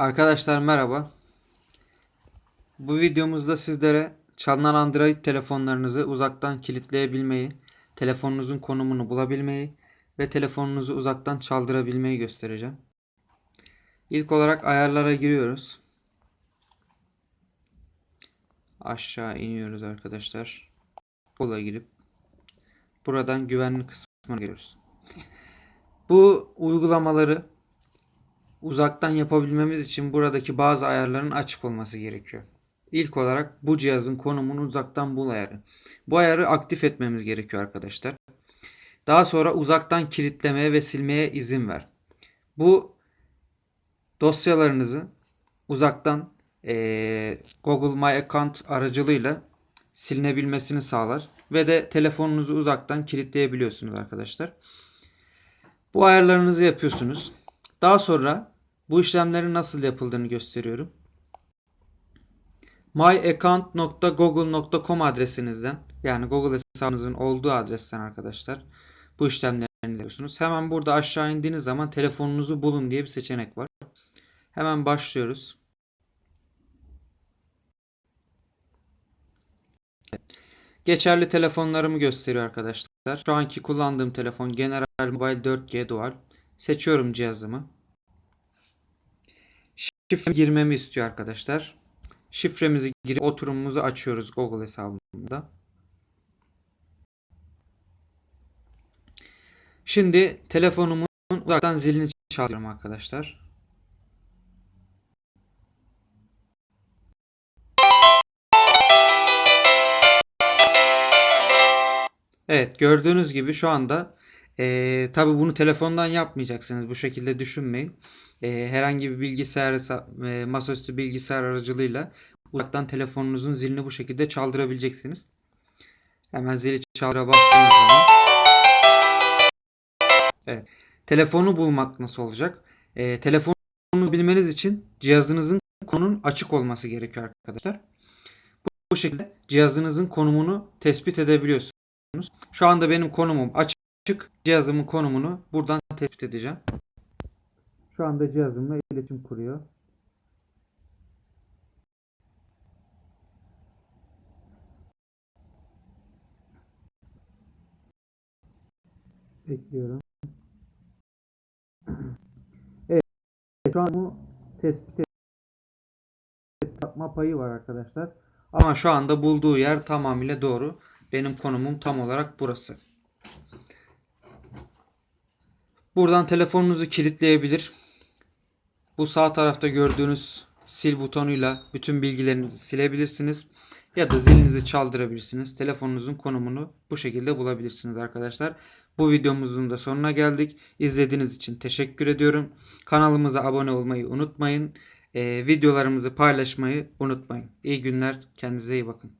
Arkadaşlar merhaba. Bu videomuzda sizlere çalınan Android telefonlarınızı uzaktan kilitleyebilmeyi, telefonunuzun konumunu bulabilmeyi ve telefonunuzu uzaktan çaldırabilmeyi göstereceğim. İlk olarak ayarlara giriyoruz. Aşağı iniyoruz arkadaşlar. Kola girip buradan güvenlik kısmına giriyoruz. Bu uygulamaları uzaktan yapabilmemiz için buradaki bazı ayarların açık olması gerekiyor. İlk olarak bu cihazın konumunu uzaktan bul ayarı. Bu ayarı aktif etmemiz gerekiyor arkadaşlar. Daha sonra uzaktan kilitlemeye ve silmeye izin ver. Bu dosyalarınızı uzaktan eee, Google My Account aracılığıyla silinebilmesini sağlar ve de telefonunuzu uzaktan kilitleyebiliyorsunuz arkadaşlar. Bu ayarlarınızı yapıyorsunuz. Daha sonra bu işlemlerin nasıl yapıldığını gösteriyorum. myaccount.google.com adresinizden yani Google hesabınızın olduğu adresten arkadaşlar bu işlemleri yapıyorsunuz. Hemen burada aşağı indiğiniz zaman telefonunuzu bulun diye bir seçenek var. Hemen başlıyoruz. Geçerli telefonlarımı gösteriyor arkadaşlar. Şu anki kullandığım telefon General Mobile 4G Dual. Seçiyorum cihazımı. Şifre girmemi istiyor arkadaşlar. Şifremizi girip oturumumuzu açıyoruz Google hesabımda. Şimdi telefonumun uzaktan zilini çalıyorum arkadaşlar. Evet gördüğünüz gibi şu anda eee tabi bunu telefondan yapmayacaksınız. Bu şekilde düşünmeyin. Eee, herhangi bir bilgisayar eee, masaüstü bilgisayar aracılığıyla uzaktan telefonunuzun zilini bu şekilde çaldırabileceksiniz. Hemen zili çaldıra bastığınız zaman Evet. Telefonu bulmak nasıl olacak? Eee telefonu bilmeniz için cihazınızın konunun açık olması gerekiyor arkadaşlar. Bu, şekilde cihazınızın konumunu tespit edebiliyorsunuz. Şu anda benim konumum açık. Cihazımın konumunu buradan tespit edeceğim. Şu anda cihazımla iletişim kuruyor. Bekliyorum. Evet. Şu an bu tespit yapma payı var arkadaşlar. Ama şu anda bulduğu yer tamamıyla doğru. Benim konumum tam olarak burası. Buradan telefonunuzu kilitleyebilir. Bu sağ tarafta gördüğünüz sil butonuyla bütün bilgilerinizi silebilirsiniz. Ya da zilinizi çaldırabilirsiniz. Telefonunuzun konumunu bu şekilde bulabilirsiniz arkadaşlar. Bu videomuzun da sonuna geldik. İzlediğiniz için teşekkür ediyorum. Kanalımıza abone olmayı unutmayın. Ee, videolarımızı paylaşmayı unutmayın. İyi günler. Kendinize iyi bakın.